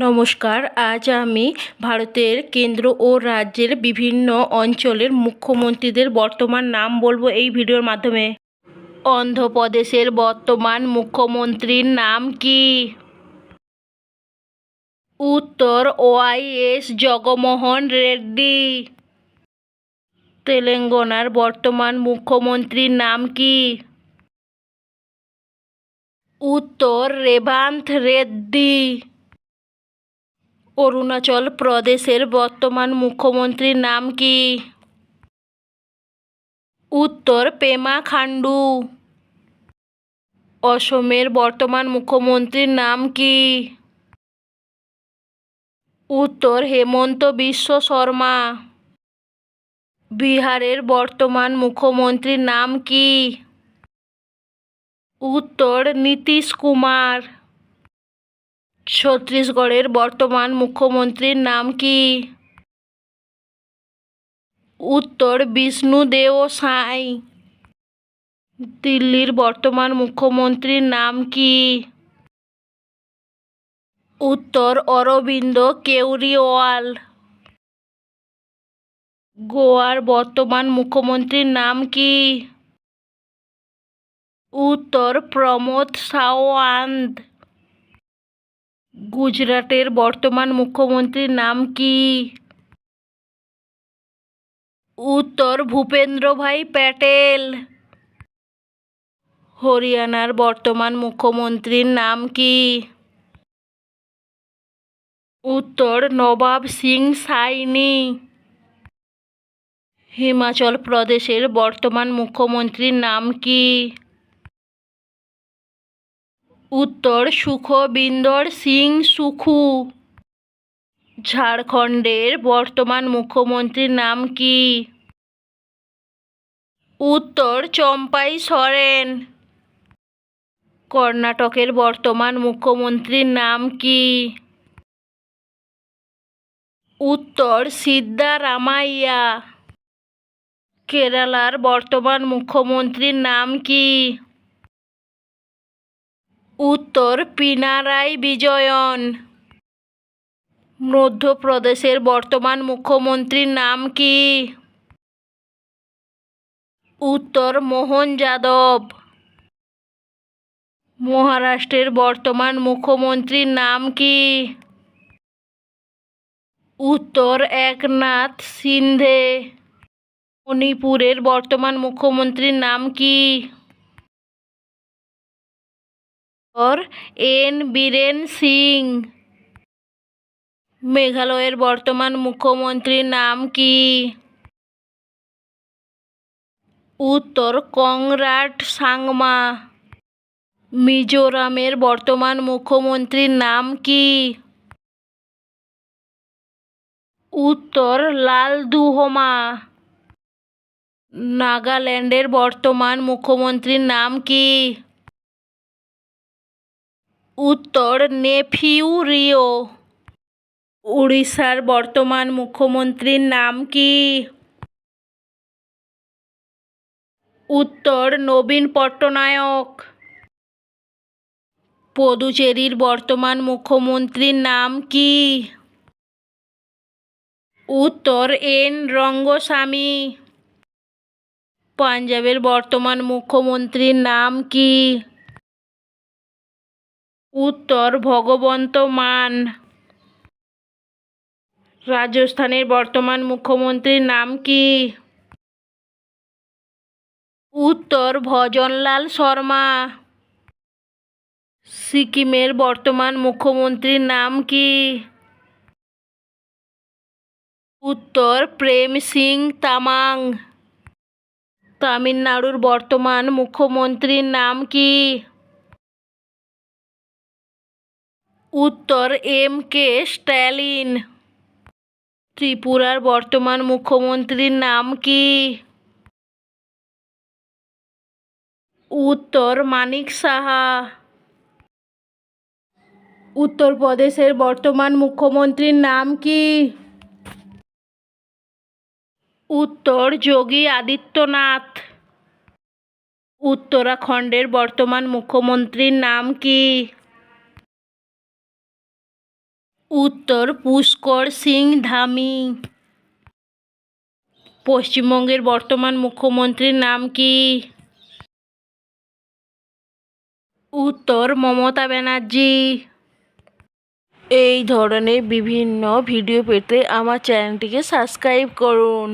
নমস্কার, আজ আমি ভারতের কেন্দ্র ও রাজ্যের বিভিন্ন অঞ্চলের মুখ্যমন্ত্রীদের বর্তমান নাম বলব এই ভিডিওর মাধ্যমে। অন্ধ্রপ্রদেশের বর্তমান মুখ্যমন্ত্রীর নাম কি? উত্তর ওয়াইএস জগমোহন রেড্ডি। তেলেঙ্গানার বর্তমান মুখ্যমন্ত্রীর নাম কি? উত্তর রেভান্থ রেড্ডি। অরুণাচল প্রদেশের বর্তমান মুখ্যমন্ত্রীর নাম কি? উত্তর, পেমা খান্ডু অসমের বর্তমান মুখ্যমন্ত্রীর নাম কি? উত্তর, হেমন্ত বিশ্ব শর্মা। বিহারের বর্তমান মুখ্যমন্ত্রীর নাম কি? উত্তর, নীতিশ কুমার। ছত্তিশগড়ের বর্তমান মুখ্যমন্ত্রীর নাম কি? উত্তর, বিষ্ণু বিষ্ণুদেও সাঁই। দিল্লির বর্তমান মুখ্যমন্ত্রীর নাম কি? উত্তর, অরবিন্দ কেউরিওয়াল। গোয়ার বর্তমান মুখ্যমন্ত্রীর নাম কি? উত্তর, প্রমোদ সাওয়ান্ত। গুজরাটের বর্তমান মুখ্যমন্ত্রীর নাম কি? উত্তর ভূপেন্দ্রভাই প্যাটেল। হরিয়ানার বর্তমান মুখ্যমন্ত্রীর নাম কি? উত্তর, নবাব সিং সাইনি। হিমাচল প্রদেশের বর্তমান মুখ্যমন্ত্রীর নাম কি? উত্তর সুখবিন্দর সিং সুখু। ঝাড়খণ্ডের বর্তমান মুখ্যমন্ত্রীর নাম কি? উত্তর চম্পাই সরেন। কর্ণাটকের বর্তমান মুখ্যমন্ত্রীর নাম কি? উত্তর সিদ্ধারামাইয়া। কেরালার বর্তমান মুখ্যমন্ত্রীর নাম কি? উত্তর পিনারাই বিজয়ন। মধ্যপ্রদেশের বর্তমান মুখ্যমন্ত্রীর নাম কি? উত্তর মোহন যাদব। মহারাষ্ট্রের বর্তমান মুখ্যমন্ত্রীর নাম কি? উত্তর একনাথ সিন্ধে। মণিপুরের বর্তমান মুখ্যমন্ত্রীর নাম কি? উত্তর এন. বীরেন সিং। মেঘালয়ের বর্তমান মুখ্যমন্ত্রীর নাম কি? উত্তর, কংরাট সাংমা। মিজোরামের বর্তমান মুখ্যমন্ত্রীর নাম কি? উত্তর লালদুহমা নাগাল্যান্ডের বর্তমান মুখ্যমন্ত্রীর নাম কি? উত্তর নেফিউ রিও উড়িষ্যার বর্তমান মুখ্যমন্ত্রীর নাম কি? উত্তর নবীন পট্টনায়ক। পদুচেরির বর্তমান মুখ্যমন্ত্রীর নাম কি? উত্তর এন রঙ্গস্বামী। পাঞ্জাবের বর্তমান মুখ্যমন্ত্রীর নাম কি? উত্তর ভগবন্ত মান রাজস্থানের বর্তমান মুখ্যমন্ত্রীর নাম কি? উত্তর, ভজনলাল শর্মা। সিকিমের বর্তমান মুখ্যমন্ত্রীর নাম কি? উত্তর, প্রেম সিং তামাং। তামিলনাড়ুর বর্তমান মুখ্যমন্ত্রীর নাম কি? উত্তর এম কে স্ট্যালিন। ত্রিপুরার বর্তমান মুখ্যমন্ত্রীর নাম কি? উত্তর, মানিক সাহা। উত্তরপ্রদেশের বর্তমান মুখ্যমন্ত্রীর নাম কি? উত্তর, যোগী আদিত্যনাথ। উত্তরাখণ্ডের বর্তমান মুখ্যমন্ত্রীর নাম কি? উত্তর পুষ্কর সিং ধামি। পশ্চিমবঙ্গের বর্তমান মুখ্যমন্ত্রীর নাম কি? উত্তর মমতা ব্যানার্জি। এই ধরনের বিভিন্ন ভিডিও পেতে আমার চ্যানেলটিকে সাবস্ক্রাইব করুন।